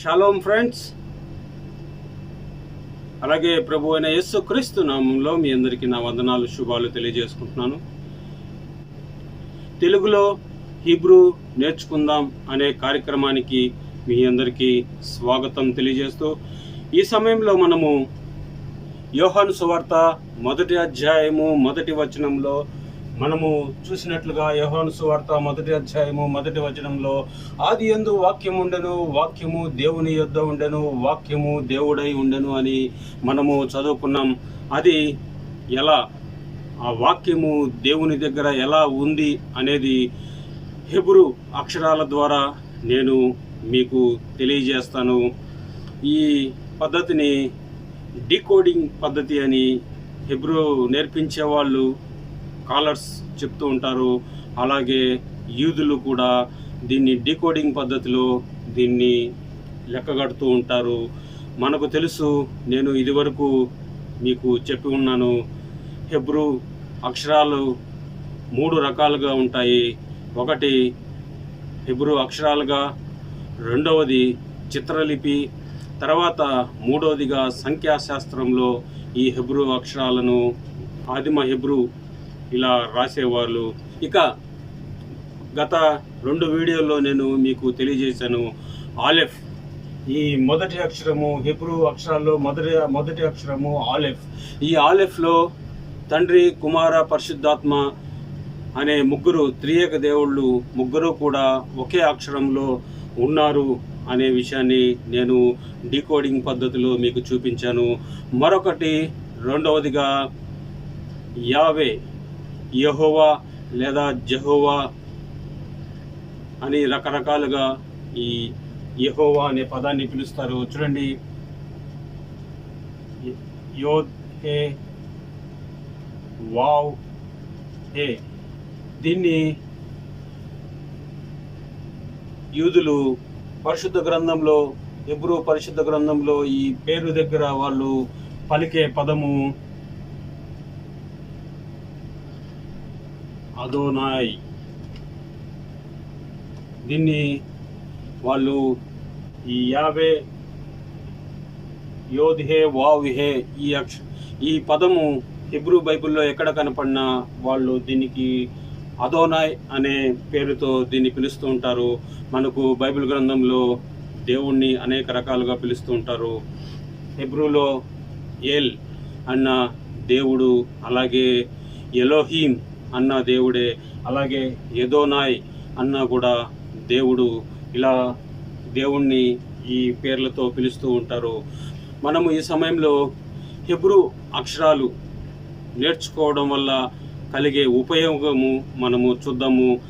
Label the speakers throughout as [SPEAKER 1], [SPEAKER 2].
[SPEAKER 1] Shalom friends అలాగే ప్రభు అయిన యేసు క్రీస్తు నామంలో మీ అందరికీ నా వందనాలు శుభాలు తెలియజేసుకుంటున్నాను. తెలుగులో హీబ్రూ నేర్చుకుందాం అనే కార్యక్రమానికి మీ అందరికీ స్వాగతం తెలియజేస్తూ ఈ సమయంలో మనము యోహాను సువార్త మొదటి అధ్యాయము మొదటి వచనంలో మనము చూసినట్లుగా యోహాను సువార్త మొదటి అధ్యాయము మొదటి వచనంలో ఆది ఎందు వాక్యం ఉండెను వాక్యము దేవుని యొద్ద ఉండెను వాక్యము దేవుడై ఉండెను అని మనము చదువుకున్నాం. అది ఎలా? ఆ వాక్యము దేవుని దగ్గర ఎలా ఉంది అనేది హెబ్రు అక్షరాల ద్వారా నేను మీకు తెలియజేస్తాను. ఈ పద్ధతిని డీకోడింగ్ పద్ధతి అని హెబ్రూ నేర్పించే వాళ్ళు కాలర్స్ చెప్తూ ఉంటారు. అలాగే యూదులు కూడా దీన్ని డీకోడింగ్ పద్ధతిలో దీన్ని లెక్కగడుతూ ఉంటారు. మనకు తెలుసు నేను ఇదివరకు మీకు చెప్పి ఉన్నాను హెబ్రూ అక్షరాలు మూడు రకాలుగా ఉంటాయి. ఒకటి హెబ్రూ అక్షరాలుగా రెండవది చిత్రలిపి తర్వాత మూడవదిగా సంఖ్యాశాస్త్రంలో ఈ హెబ్రూ అక్షరాలను ఆదిమ హెబ్రూ ఇలా రాసేవాళ్ళు. ఇక గత రెండు వీడియోల్లో నేను మీకు తెలియజేశాను ఆలెఫ్. ఈ మొదటి అక్షరము హిబ్రూ అక్షరాల్లో మొదటి మొదటి అక్షరము ఆలెఫ్. ఈ ఆలెఫ్లో తండ్రి కుమార పరిశుద్ధాత్మ అనే ముగ్గురు త్రియేక దేవుళ్ళు ముగ్గురు కూడా ఒకే అక్షరంలో ఉన్నారు అనే విషయాన్ని నేను డీకోడింగ్ పద్ధతిలో మీకు చూపించాను. మరొకటి రెండవదిగా యావే. యహోవా లేదా జహోవా అని రకరకాలుగా ఈ యహోవా అనే పదాన్ని పిలుస్తారు. చూడండి. యోద్ హే వావ్ హే. దీన్ని యూదులు పరిశుద్ధ గ్రంథంలో ఎబ్రూ పరిశుద్ధ గ్రంథంలో ఈ పేరు దగ్గర వాళ్ళు పలికే పదము అదోనాయ్. దీన్ని వాళ్ళు ఈ యాభై యోధిహే వావిహే ఈ అక్ష ఈ పదము హిబ్రూ బైబిల్లో ఎక్కడ కనపడినా వాళ్ళు దీనికి అదోనాయ్ అనే పేరుతో దీన్ని పిలుస్తూ ఉంటారు. మనకు బైబిల్ గ్రంథంలో దేవుణ్ణి అనేక రకాలుగా పిలుస్తూ ఉంటారు. హెబ్రూలో ఏల్ అన్న దేవుడు అలాగే ఎలోహీన్ అన్న దేవుడే అలాగే యదోనాయ్ అన్న కూడా దేవుడు. ఇలా దేవుణ్ణి ఈ పేర్లతో పిలుస్తూ ఉంటారు. మనము ఈ సమయంలో హెబ్రూ అక్షరాలు నేర్చుకోవడం వల్ల కలిగే ఉపయోగము మనము చూద్దాము.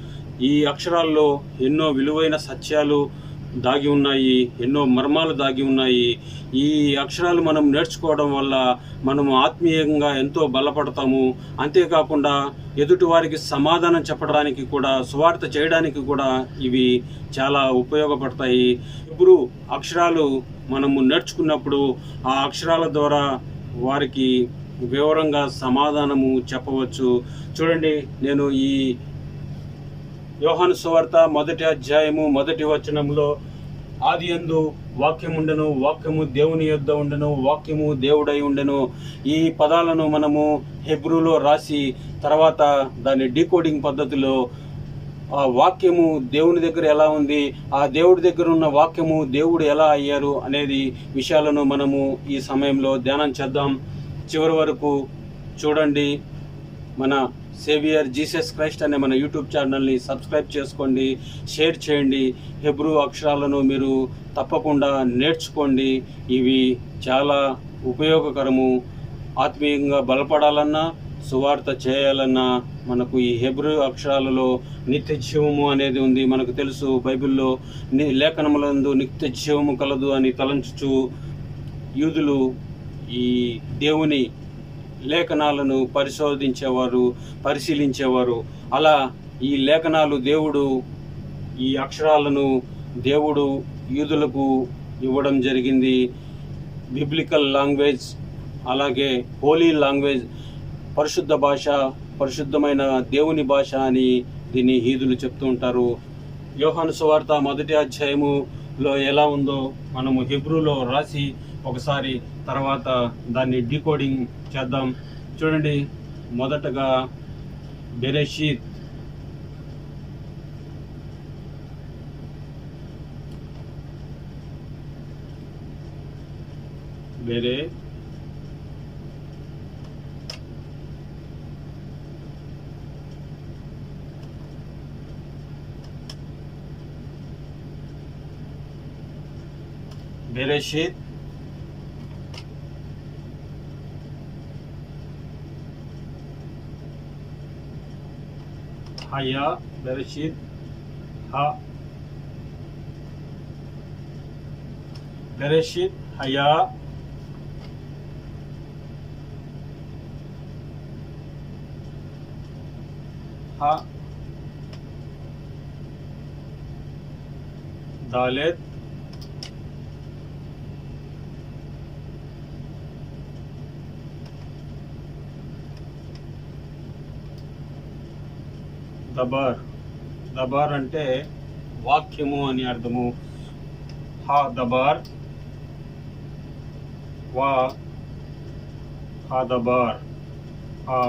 [SPEAKER 1] ఈ అక్షరాల్లో ఎన్నో విలువైన సత్యాలు దాగి ఉన్నాయి ఎన్నో మర్మాలు దాగి ఉన్నాయి. ఈ అక్షరాలు మనం నేర్చుకోవడం వల్ల మనము ఆత్మీయంగా ఎంతో బలపడతాము. అంతేకాకుండా ఎదుటి వారికి సమాధానం చెప్పడానికి కూడా సువార్త చేయడానికి కూడా ఇవి చాలా ఉపయోగపడతాయి. ఇప్పుడు అక్షరాలు మనము నేర్చుకున్నప్పుడు ఆ అక్షరాల ద్వారా వారికి వివరంగా సమాధానము చెప్పవచ్చు. చూడండి నేను ఈ యోహాను సువార్త మొదటి అధ్యాయము మొదటి వచనంలో ఆది ఎందు వాక్యం ఉండెను వాక్యము దేవుని యొద్ద ఉండెను వాక్యము దేవుడై ఉండెను. ఈ పదాలను మనము హెబ్రూలో రాసి తర్వాత దాని డీకోడింగ్ పద్ధతిలో ఆ వాక్యము దేవుని దగ్గర ఎలా ఉంది ఆ దేవుడి దగ్గర ఉన్న వాక్యము దేవుడు ఎలా అయ్యారు అనేది విషయాలను మనము ఈ సమయంలో ధ్యానం చేద్దాం. చివరి వరకు చూడండి మన సేవియర్ జీసస్ క్రైస్ట్ అనే మన యూట్యూబ్ ఛానల్ని సబ్స్క్రైబ్ చేసుకోండి షేర్ చేయండి. హెబ్రూ అక్షరాలను మీరు తప్పకుండా నేర్చుకోండి. ఇవి చాలా ఉపయోగకరము. ఆత్మీయంగా బలపడాలన్నా సువార్త చేయాలన్నా మనకు ఈ హెబ్రూ అక్షరాలలో నిత్య జీవము అనేది ఉంది. మనకు తెలుసు బైబిల్లో ని లేఖనములందు నిత్య జీవము కలదు అని తలంచుచు యూదులు ఈ దేవుని లేఖనాలను పరిశోధించేవారు పరిశీలించేవారు. అలా ఈ లేఖనాలు దేవుడు ఈ అక్షరాలను దేవుడు యూదులకు ఇవ్వడం జరిగింది. బిబ్లికల్ లాంగ్వేజ్ అలాగే హోలీ లాంగ్వేజ్ పరిశుద్ధ భాష పరిశుద్ధమైన దేవుని భాష అని దీన్ని హీదులు చెప్తూ ఉంటారు. యోహాను సువార్త మొదటి అధ్యాయములో ఎలా ఉందో మనము హిబ్రూలో రాసి ఒకసారి తర్వాత దాన్ని డీకోడింగ్ చేద్దాం. చూడండి మొదటగా బెరెషీత్. వేరే బెరెషీత్. హయా బెరెషీత్ హ బెరెషీత్ హయా హ దాలెత్ దబార్ దబార్ అంటే వాక్యము అని అర్థము హా దబార్ వా హా దబార్ హా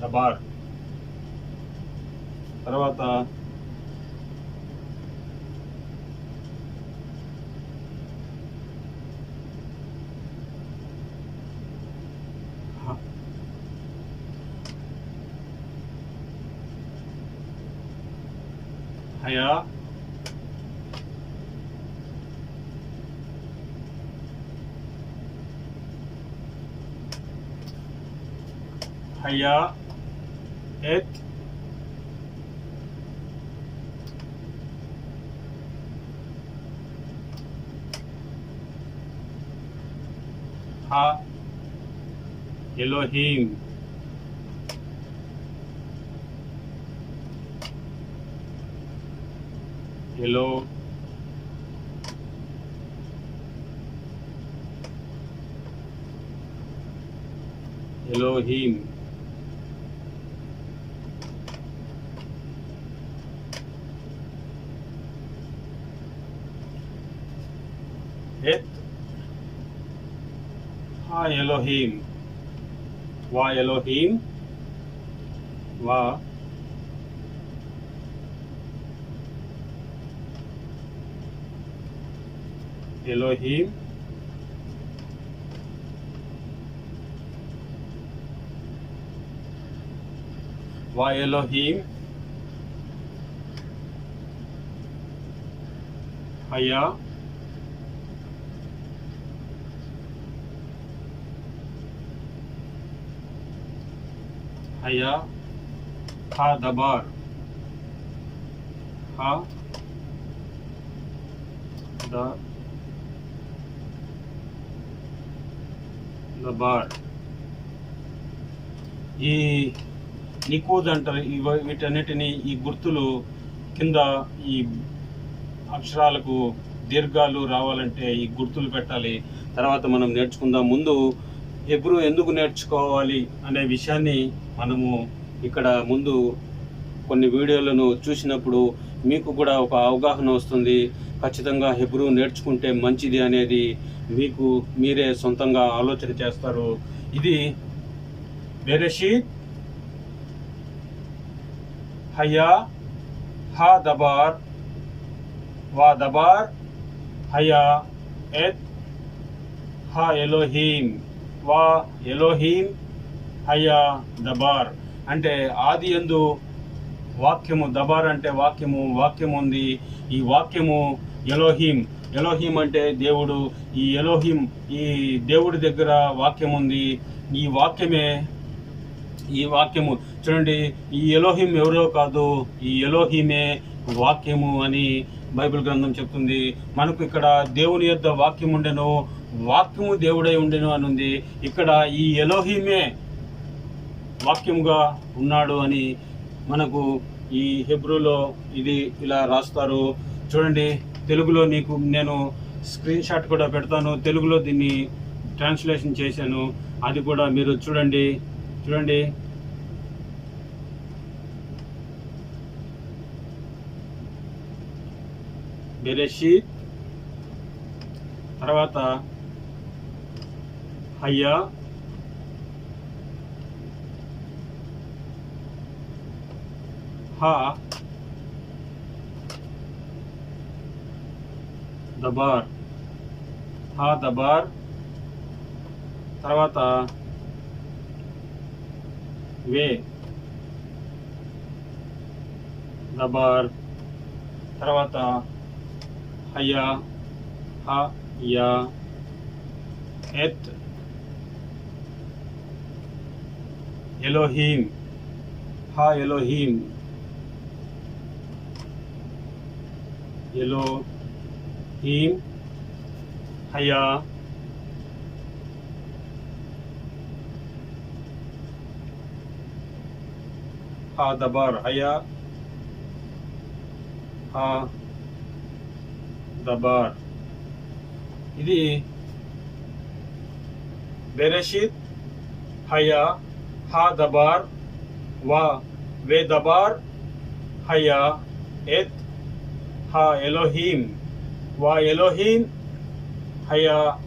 [SPEAKER 1] దబార్ తర్వాత హ. హయా హయా ఎత్ Elohim. Hello. Elohim. It. Hi Elohim. वा एलोहीम वा एलोहीम वा एलोहीम हया అయ్యా హా దబార్ హా దబార్ ఈ నికోజ్ అంటారు. వీటన్నిటిని ఈ గుర్తులు కింద ఈ అక్షరాలకు దీర్ఘాలు రావాలంటే ఈ గుర్తులు పెట్టాలి. తర్వాత మనం నేర్చుకుందాం. ముందు హెబ్రూ ఎందుకు నేర్చుకోవాలి అనే విషయాన్ని మనము ఇక్కడ ముందు కొన్ని వీడియోలను చూసినప్పుడు మీకు కూడా ఒక అవగాహన వస్తుంది. ఖచ్చితంగా హెబ్రూ నేర్చుకుంటే మంచిది అనేది మీకు మీరే సొంతంగా ఆలోచన చేస్తారు. ఇది బెరెషీత్ హయా హా దబార్ వా దబార్ హయా ఎత్ హా ఎలోహీమ్ వా ఎలోహీం హయా దబార్ అంటే ఆది ఎందు వాక్యము దబార్ అంటే వాక్యము వాక్యం ఉంది. ఈ వాక్యము ఎలోహీం. ఎలోహీం అంటే దేవుడు. ఈ ఎలోహీం ఈ దేవుడి దగ్గర వాక్యం ఉంది. ఈ వాక్యమే ఈ వాక్యము. చూడండి ఈ ఎలోహిం ఎవరో కాదు. ఈ ఎలోహిమే వాక్యము అని బైబిల్ గ్రంథం చెప్తుంది. మనకు ఇక్కడ దేవుని యొక్క వాక్యం ఉండెను. వాక్యము దేవుడై ఉండెను అని ఉంది ఇక్కడ ఈ ఎలోహిమే వాక్యముగా ఉన్నాడు అని మనకు ఈ హెబ్రూలో ఇది ఇలా రాస్తారు. చూడండి తెలుగులో నీకు నేను స్క్రీన్ షాట్ కూడా పెడతాను. తెలుగులో దీన్ని ట్రాన్స్లేషన్ చేశాను. అది కూడా మీరు చూడండి. చూడండి. బెరెషీత్. తర్వాత హయ్యా హా దబార్ హా దబార్ తర్వాత వే దబార్ తర్వాత హయా హ యా ఎత్ ఎలోహీం హా ఎలోహీం ఎలోహీం హయా హా దబార్ హయా హా దబార్ ఇది బెరెషిత్ హయా హా దబార్ వా వే దబార్ హయా ఎత్ హా ఎలోహీమ్ వా ఎలోహీమ్ హయా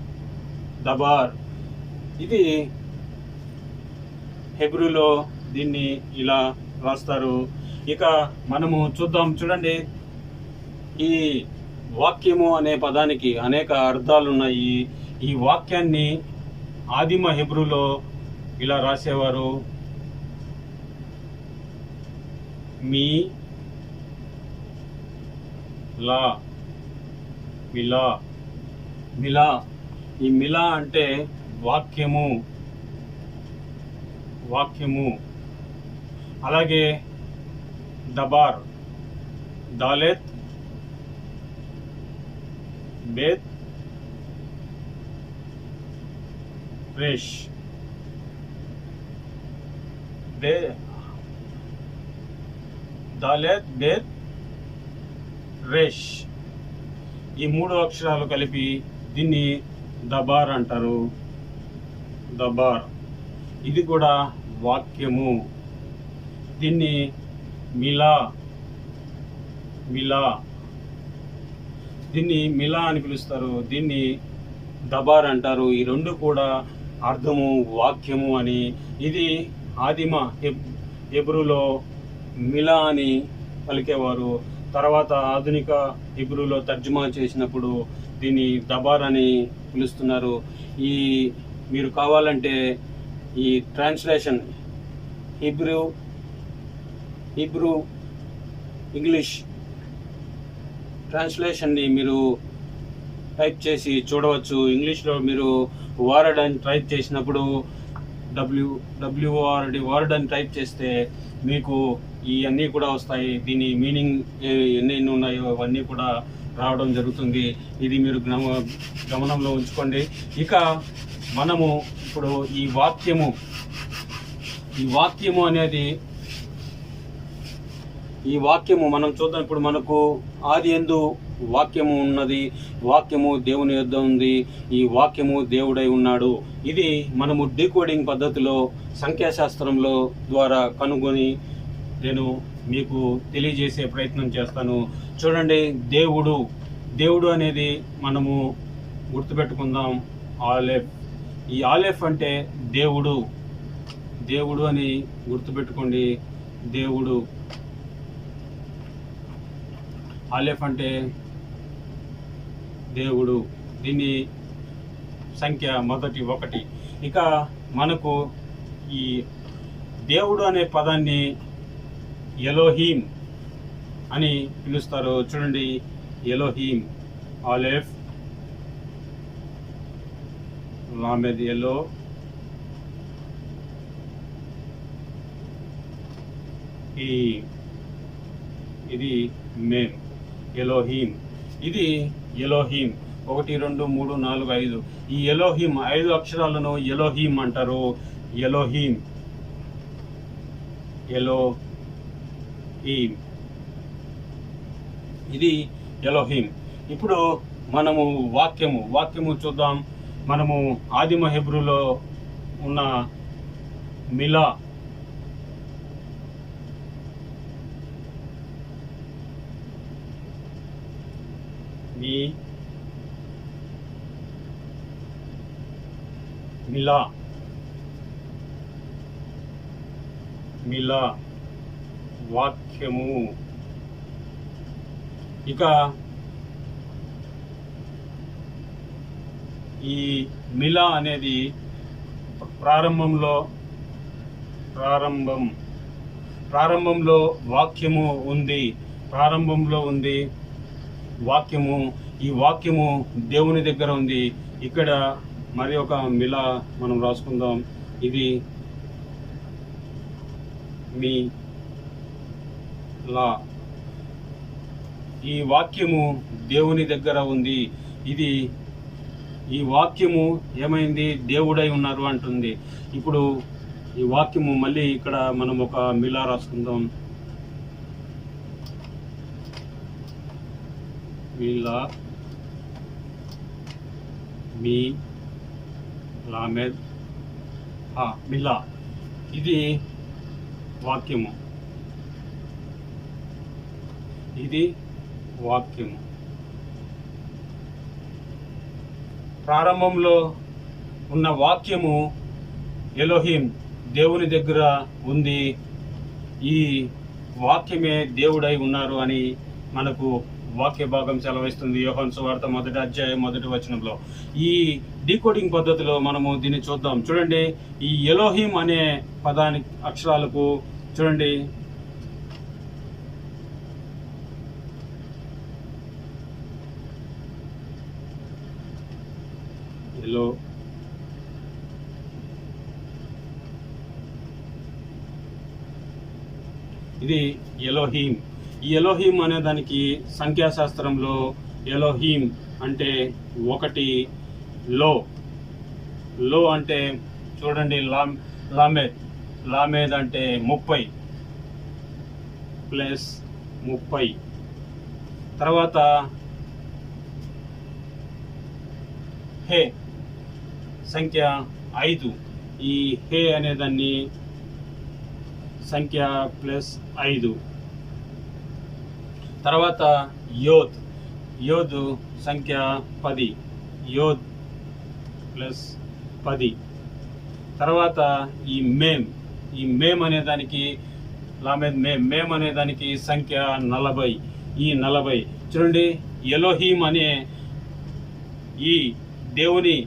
[SPEAKER 1] దబార్. ఇది హెబ్రూలో దీన్ని ఇలా రాస్తారు. ఇక మనము చూద్దాం. చూడండి. ఈ వాక్యము అనే పదానికి అనేక అర్థాలు ఉన్నాయి ఈ వాక్యాన్ని ఆదిమ హెబ్రూలో ఇలా రాసేవారు? మీ లా మిలా మిలా ఈ మిలా అంటే వాక్యము. వాక్యము. అలాగే దబార్ దాలెత్ బేత్ రేష్ దాలెత్ బేత్ రేష్ ఈ మూడు అక్షరాలు కలిపి దీన్ని దబార్ అంటారు. దబార్. ఇది కూడా వాక్యము. దీన్ని మిలా మిలా. దీన్ని మిలా అని పిలుస్తారు. దీన్ని దబార్ అంటారు. ఈ రెండు కూడా అర్థము వాక్యము అని. ఇది ఆదిమ హెబ్ మిలా అని పలికేవారు. తర్వాత ఆధునిక హిబ్రూలో తర్జుమా చేసినప్పుడు దీన్ని దబార్ అని పిలుస్తున్నారు. ఈ మీరు కావాలంటే ఈ ట్రాన్స్లేషన్ హిబ్రూ హిబ్రూ ఇంగ్లీష్ ట్రాన్స్లేషన్ని మీరు టైప్ చేసి చూడవచ్చు. ఇంగ్లీష్లో మీరు వారడానికి అని టైప్ చేసినప్పుడు డబ్ల్యూ డబ్ల్యూఆర్డి వర్డ్ అని టైప్ చేస్తే మీకు ఇవన్నీ కూడా వస్తాయి. దీని మీనింగ్ ఎన్ని ఎన్ని ఉన్నాయో అవన్నీ కూడా రావడం జరుగుతుంది. ఇది మీరు గమ గమనంలో ఉంచుకోండి. ఇక మనము ఇప్పుడు ఈ వాక్యము ఈ వాక్యము అనేది ఈ వాక్యము మనం చూద్దాం. ఇప్పుడు మనకు ఆది ఎందు వాక్యము ఉన్నది వాక్యము దేవుని యొద్ద ఉంది ఈ వాక్యము దేవుడై ఉన్నాడు. ఇది మనము డీకోడింగ్ పద్ధతిలో సంఖ్యాశాస్త్రంలో ద్వారా కనుగొని నేను మీకు తెలియజేసే ప్రయత్నం చేస్తాను. చూడండి దేవుడు దేవుడు అనేది మనము గుర్తుపెట్టుకుందాం ఆలెఫ్. ఈ ఆలెఫ్ అంటే దేవుడు. దేవుడు అని గుర్తుపెట్టుకోండి దేవుడు. ఆలెఫ్ అంటే దేవుడు దీన్ని సంఖ్య మొదటి ఒకటి. ఇక మనకు ఈ దేవుడు అనే పదాన్ని ఎలోహీం అని పిలుస్తారు. చూడండి ఎలోహీం. ఆలెఫ్ లామెద్ ఎలో. ఈ ఇది మేమ్ ఎలోహీం. ఇది ఎలోహీం. ఒకటి రెండు మూడు నాలుగు ఐదు. ఈ ఎలోహీం ఐదు అక్షరాలను ఎలోహీం అంటారు. ఎలోహీం. ఎలోహీం. ఇది ఎలోహీం. ఇప్పుడు మనము వాక్యము. వాక్యము చూద్దాం. మనము ఆదిమ హెబ్రులో ఉన్న మిలా మీ మిలా. మిలా వాక్యము. ఇక ఈ మిలా అనేది ప్రారంభంలో ప్రారంభం. ప్రారంభంలో వాక్యము ఉంది. ప్రారంభంలో ఉంది. వాక్యము ఈ వాక్యము దేవుని దగ్గర ఉంది. ఇక్కడ మరి ఒక మిల మనం రాసుకుందాం. ఇది మీ లా. ఈ వాక్యము దేవుని దగ్గర ఉంది. ఇది ఈ వాక్యము ఏమైంది? దేవుడై ఉన్నారు అంటుంది. ఇప్పుడు ఈ వాక్యము మళ్ళీ ఇక్కడ మనం ఒక మిలా రాసుకుందాం. మిలా మీ లామెద్ ఆ, మిలా. ఇది వాక్యము. ఇది వాక్యము. ప్రారంభంలో ఉన్న వాక్యము ఎలోహిం దేవుని దగ్గర ఉంది. ఈ వాక్యమే దేవుడై ఉన్నారు అని మనకు వాక్య భాగం సెలవిస్తుంది. యోహన్ సువార్త మొదటి అధ్యాయం మొదటి వచనంలో. ఈ డీకోడింగ్ పద్ధతిలో మనము దీన్ని చూద్దాం. చూడండి ఈ ఎలోహిం అనే పదాని అక్షరాలకు చూడండి. ఎలో ఇది ఎలోహీమ్ ఈ ఎలోహీం అనే దానికి సంఖ్యాశాస్త్రంలో ఎలోహీం అంటే ఒకటి లో. లో అంటే చూడండి లామ్ లామేద్ లామేద్ అంటే ముప్పై ప్లస్ ముప్పై. తర్వాత హే సంఖ్య ఐదు. ఈ హే అనేదాన్ని సంఖ్య ప్లస్ ఐదు. తర్వాత యోత్ యోద్ సంఖ్య పది. యోద్ ప్లస్ పది. తర్వాత ఈ మేమ్. ఈ మేమ్ అనే దానికి లామేద్ మేమ్. మేమ్ అనే దానికి సంఖ్య నలభై. ఈ నలభై. చూడండి ఎలోహీం అనే ఈ దేవుని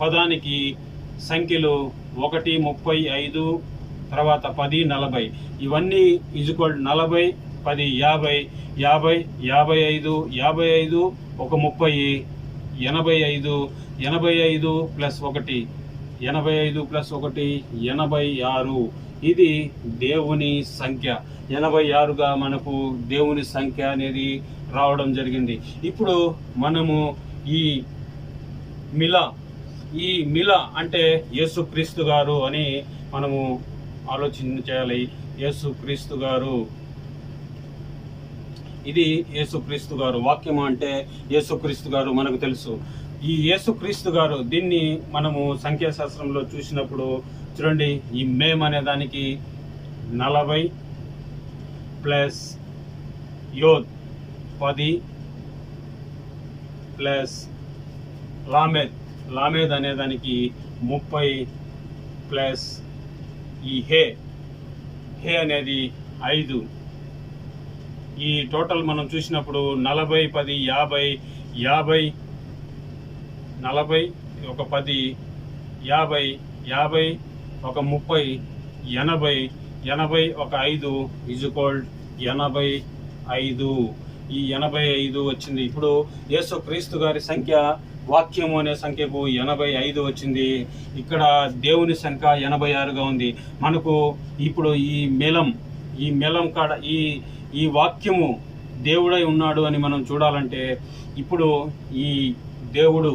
[SPEAKER 1] పదానికి సంఖ్యలు ఒకటి ముప్పై ఐదు తర్వాత పది నలభై. ఇవన్నీ ఈజ్వల్ నలభై పది యాభై యాభై యాభై ఐదు యాభై ఐదు ఒక ముప్పై ఎనభై ఐదు ఎనభై ఐదు ప్లస్ ఒకటి ఎనభై ఐదు ప్లస్ ఒకటి ఎనభై ఆరు. ఇది దేవుని సంఖ్య. ఎనభై ఆరుగా మనకు దేవుని సంఖ్య అనేది రావడం జరిగింది. ఇప్పుడు మనము ఈ మిల ఈ మిల అంటే యేసుక్రీస్తు గారు అని మనము ఆలోచన చేయాలి. యేసుక్రీస్తు గారు ఇది యేసుక్రీస్తు గారు వాక్యం అంటే యేసుక్రీస్తు గారు మనకు తెలుసు. ఈ యేసుక్రీస్తు గారు దీన్ని మనము సంఖ్యాశాస్త్రంలో చూసినప్పుడు చూడండి ఈ మేమ్ అనే దానికి నలభై ప్లస్ యోద్ పది ప్లస్ లామేద్ లామేద్ అనే దానికి ముప్పై ప్లస్ ఈ హే. హే అనేది ఐదు. ఈ టోటల్ మనం చూసినప్పుడు నలభై పది యాభై యాభై నలభై ఒక పది యాభై యాభై ఒక ముప్పై ఎనభై ఎనభై ఒక ఐదు ఈజ్వల్ ఎనభై ఐదు. ఈ ఎనభై ఐదు వచ్చింది. ఇప్పుడు యేసు క్రీస్తు గారి సంఖ్య వాక్యము అనే సంఖ్యకు ఎనభై ఐదు వచ్చింది. ఇక్కడ దేవుని సంఖ్య ఎనభై ఆరుగా ఉంది. మనకు ఇప్పుడు ఈ మెలం ఈ మెలం కాడ ఈ ఈ వాక్యము దేవుడై ఉన్నాడు అని మనం చూడాలంటే ఇప్పుడు ఈ దేవుడు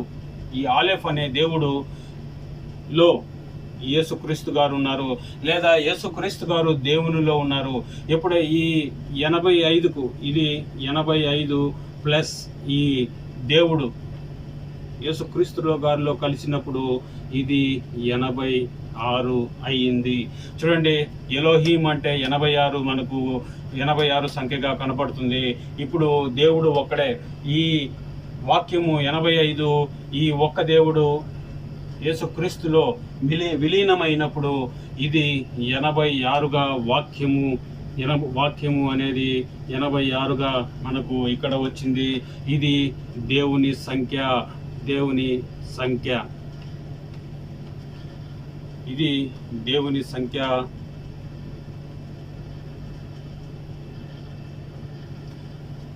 [SPEAKER 1] ఈ ఆలెఫ్ అనే దేవుడు లో యేసుక్రీస్తు గారు ఉన్నారు లేదా యేసుక్రీస్తు గారు దేవునిలో ఉన్నారు. ఇప్పుడు ఈ ఎనభై ఐదుకు ఇది ఎనభై ఐదు ప్లస్ ఈ దేవుడు యేసుక్రీస్తులో గారిలో కలిసినప్పుడు ఇది ఎనభై ఆరు అయ్యింది. చూడండి ఎలోహీం అంటే ఎనభై ఆరు మనకు ఎనభై ఆరు సంఖ్యగా కనపడుతుంది. ఇప్పుడు దేవుడు ఒక్కడే. ఈ వాక్యము ఎనభై ఐదు ఈ ఒక్క దేవుడు యేసుక్రీస్తులో విలీ విలీనమైనప్పుడు ఇది ఎనభై ఆరుగా వాక్యము ఎనభ వాక్యము అనేది ఎనభై ఆరుగా మనకు ఇక్కడ వచ్చింది. ఇది దేవుని సంఖ్య దేవుని సంఖ్య. ఇది దేవుని సంఖ్య.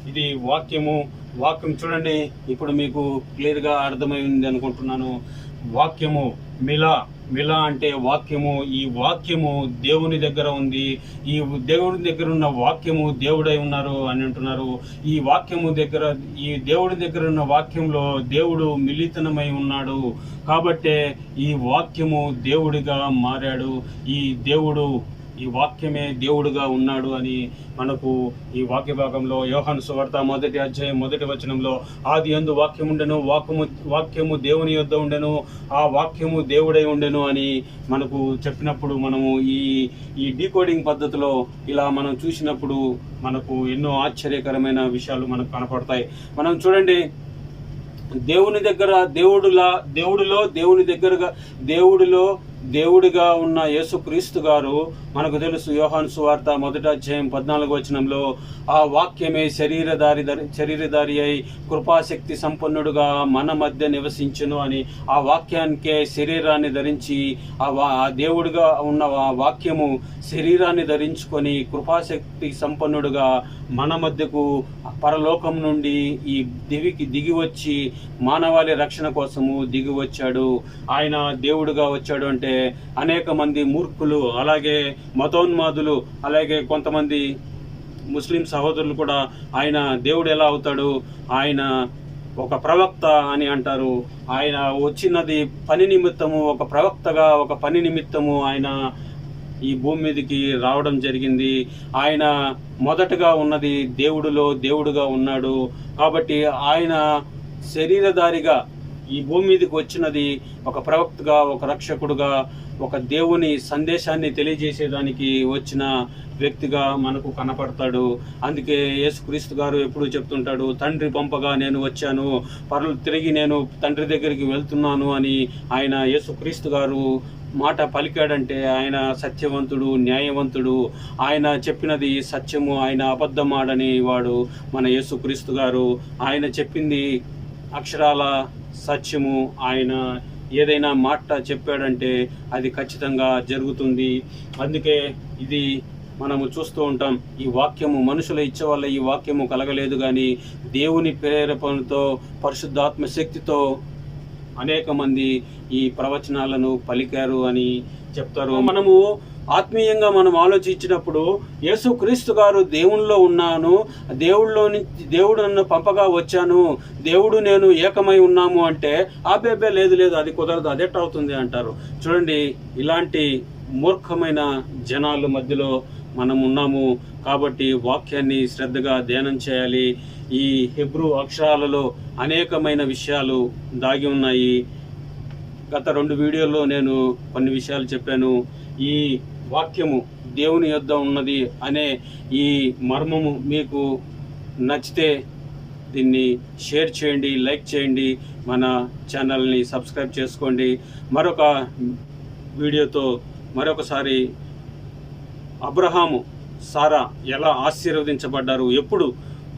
[SPEAKER 1] ఇది వాక్యము. వాక్యం చూడండి. ఇప్పుడు మీకు క్లియర్గా అర్థమైంది అనుకుంటున్నాను. వాక్యము మిలా. మిలా అంటే వాక్యము ఈ వాక్యము దేవుని దగ్గర ఉంది ఈ దేవుని దగ్గర ఉన్న వాక్యము దేవుడై ఉన్నారు అని అంటున్నారు. ఈ వాక్యము దగ్గర ఈ దేవుడి దగ్గర ఉన్న వాక్యంలో దేవుడు మిలితనమై ఉన్నాడు. కాబట్టే ఈ వాక్యము దేవుడిగా మారాడు. ఈ దేవుడు ఈ వాక్యమే దేవుడుగా ఉన్నాడు అని మనకు ఈ వాక్య భాగంలో యోహన్ సువార్త మొదటి అధ్యాయం మొదటి వచనంలో ఆది ఎందు వాక్యం ఉండెను వాక్యము వాక్యము దేవుని యొద్ద ఉండెను ఆ వాక్యము దేవుడై ఉండెను అని మనకు చెప్పినప్పుడు మనము ఈ ఈ డీకోడింగ్ పద్ధతిలో ఇలా మనం చూసినప్పుడు మనకు ఎన్నో ఆశ్చర్యకరమైన విషయాలు మనకు కనపడతాయి. మనం చూడండి దేవుని దగ్గర దేవుడులా దేవుడిలో దేవుని దగ్గరగా దేవుడిలో దేవుడిగా ఉన్న యేసుక్రీస్తు గారు మనకు తెలుసు యోహాను సువార్త మొదట అధ్యాయం పద్నాలుగు వచనంలో ఆ వాక్యమే శరీరధారి శరీరధారి అయి కృపాశక్తి సంపన్నుడుగా మన మధ్య నివసించును అని ఆ వాక్యానికే శరీరాన్ని ధరించి ఆ వా ఆ దేవుడిగా ఉన్న ఆ వాక్యము శరీరాన్ని ధరించుకొని కృపాశక్తి సంపన్నుడుగా మన మధ్యకు పరలోకం నుండి ఈ దివికి దిగి వచ్చి మానవాళి రక్షణ కోసము దిగి వచ్చాడు. ఆయన దేవుడుగా వచ్చాడు అంటే అనేక మంది మూర్ఖులు అలాగే మతోన్మాదులు అలాగే కొంతమంది ముస్లిం సహోదరులు కూడా ఆయన దేవుడు ఎలా అవుతాడు ఆయన ఒక ప్రవక్త అని అంటారు. ఆయన వచ్చినది పని నిమిత్తము ఒక ప్రవక్తగా ఒక పని నిమిత్తము ఆయన ఈ భూమి మీదకి రావడం జరిగింది. ఆయన మొదటగా ఉన్నది దేవుడిలో దేవుడుగా ఉన్నాడు. కాబట్టి ఆయన శరీరధారిగా ఈ భూమి మీదకి వచ్చినది ఒక ప్రవక్తగా ఒక రక్షకుడుగా ఒక దేవుని సందేశాన్ని తెలియజేసేదానికి వచ్చిన వ్యక్తిగా మనకు కనపడతాడు. అందుకే యేసుక్రీస్తు గారు ఎప్పుడు చెప్తుంటాడు తండ్రి పంపగా నేను వచ్చాను పరులు తిరిగి నేను తండ్రి దగ్గరికి వెళ్తున్నాను అని ఆయన యేసుక్రీస్తు గారు మాట పలికాడంటే ఆయన సత్యవంతుడు న్యాయవంతుడు. ఆయన చెప్పినది సత్యము ఆయన అబద్ధమాడని వాడు మన యేసుక్రీస్తు గారు. ఆయన చెప్పింది అక్షరాల సత్యము ఆయన ఏదైనా మాట చెప్పాడంటే అది ఖచ్చితంగా జరుగుతుంది. అందుకే ఇది మనము చూస్తూ ఉంటాం ఈ వాక్యము మనుషుల ఇచ్చ వల్ల ఈ వాక్యము కలగలేదు కానీ దేవుని ప్రేరేపణతో పరిశుద్ధాత్మ శక్తితో అనేక మంది ఈ ప్రవచనాలను పలికారు అని చెప్తారు. మనము ఆత్మీయంగా మనం ఆలోచించినప్పుడు యేసుక్రీస్తు గారు దేవునిలో ఉన్నాను దేవుడిలో నుంచి దేవుడు నన్ను పంపగా వచ్చాను దేవుడు నేను ఏకమై ఉన్నాము అంటే ఆబేబే లేదు లేదు అది కుదరదు అదెట్ అవుతుంది? అంటారు. చూడండి ఇలాంటి మూర్ఖమైన జనాల మధ్యలో మనం ఉన్నాము కాబట్టి వాక్యాన్ని శ్రద్ధగా ధ్యానం చేయాలి. ఈ హెబ్రూ అక్షరాలలో అనేకమైన విషయాలు దాగి ఉన్నాయి. గత రెండు వీడియోల్లో నేను కొన్ని విషయాలు చెప్పాను. ఈ వాక్యము దేవుని యొద్ద ఉన్నది అనే ఈ మర్మము మీకు నచ్చితే దీన్ని షేర్ చేయండి లైక్ చేయండి మన ఛానల్ని సబ్స్క్రైబ్ చేసుకోండి. మరొక వీడియోతో మరొకసారి అబ్రహాము సారా ఎలా ఆశీర్వదించబడ్డారు ఎప్పుడు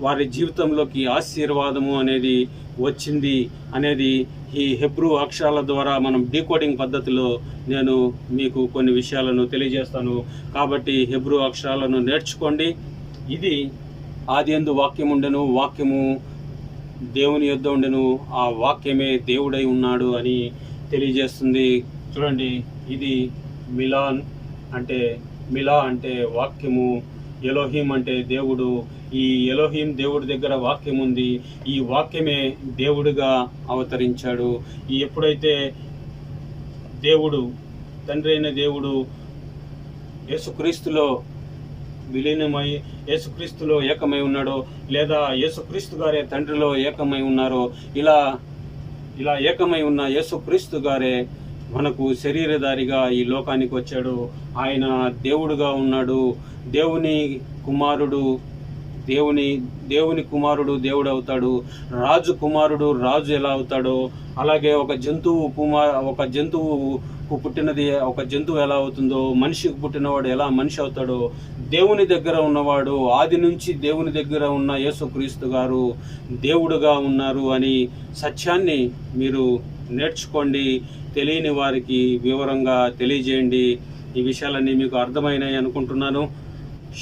[SPEAKER 1] వారి జీవితంలోకి ఆశీర్వాదము అనేది వచ్చింది అనేది ఈ హెబ్రూ అక్షరాల ద్వారా మనం డీకోడింగ్ పద్ధతిలో నేను మీకు కొన్ని విషయాలను తెలియజేస్తాను. కాబట్టి హెబ్రూ అక్షరాలను నేర్చుకోండి. ఇది ఆది ఎందు వాక్యం ఉండెను వాక్యము దేవుని యొద్ద ఉండెను ఆ వాక్యమే దేవుడై ఉన్నాడు అని తెలియజేస్తుంది. చూడండి ఇది మిలాన్ అంటే మిలా అంటే వాక్యము ఎలోహిం అంటే దేవుడు ఈ ఎలోహీం దేవుడి దగ్గర వాక్యం ఉంది ఈ వాక్యమే దేవుడిగా అవతరించాడు. ఈ ఎప్పుడైతే దేవుడు తండ్రి అయిన దేవుడు యేసుక్రీస్తులో విలీనమై యేసుక్రీస్తులో ఏకమై ఉన్నాడో లేదా యేసుక్రీస్తు గారే తండ్రిలో ఏకమై ఉన్నారో ఇలా ఇలా ఏకమై ఉన్న యేసుక్రీస్తు గారే మనకు శరీరధారిగా ఈ లోకానికి వచ్చాడు. ఆయన దేవుడుగా ఉన్నాడు. దేవుని కుమారుడు దేవుని దేవుని కుమారుడు దేవుడు అవుతాడు రాజు కుమారుడు రాజు ఎలా అవుతాడో అలాగే ఒక జంతువు కుమార్ ఒక జంతువుకు పుట్టినది ఒక జంతువు ఎలా అవుతుందో మనిషికి పుట్టినవాడు ఎలా మనిషి అవుతాడో దేవుని దగ్గర ఉన్నవాడు ఆది నుంచి దేవుని దగ్గర ఉన్న యేసుక్రీస్తు గారు దేవుడుగా ఉన్నారు అని సత్యాన్ని మీరు నేర్చుకోండి తెలియని వారికి వివరంగా తెలియజేయండి. ఈ విషయాలన్నీ మీకు అర్థమైనాయి అనుకుంటున్నాను.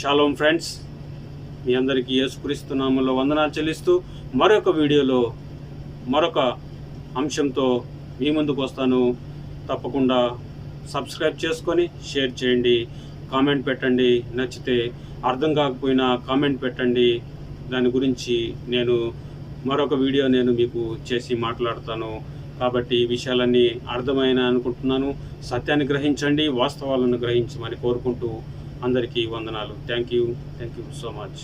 [SPEAKER 1] Shalom friends. మీ అందరికీ యేసుక్రీస్తు వందనాలు చెల్లిస్తూ మరొక వీడియోలో మరొక అంశంతో మీ ముందుకు వస్తాను. తప్పకుండా సబ్స్క్రైబ్ చేసుకొని షేర్ చేయండి కామెంట్ పెట్టండి. నచ్చితే అర్థం కాకపోయినా కామెంట్ పెట్టండి. దాని గురించి నేను మరొక వీడియో నేను మీకు చేసి మాట్లాడతాను. కాబట్టి ఈ విషయాలన్నీ అర్థమైన అనుకుంటున్నాను. సత్యాన్ని గ్రహించండి వాస్తవాలను గ్రహించమని కోరుకుంటూ అందరికీ వందనాలు. Thank you thank you so much